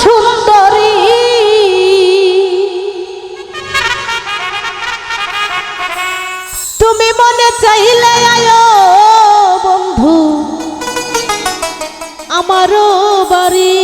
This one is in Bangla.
সুন্দরী। তুমি মনে চাইলে আয়ো বন্ধু আমারও বাড়ি।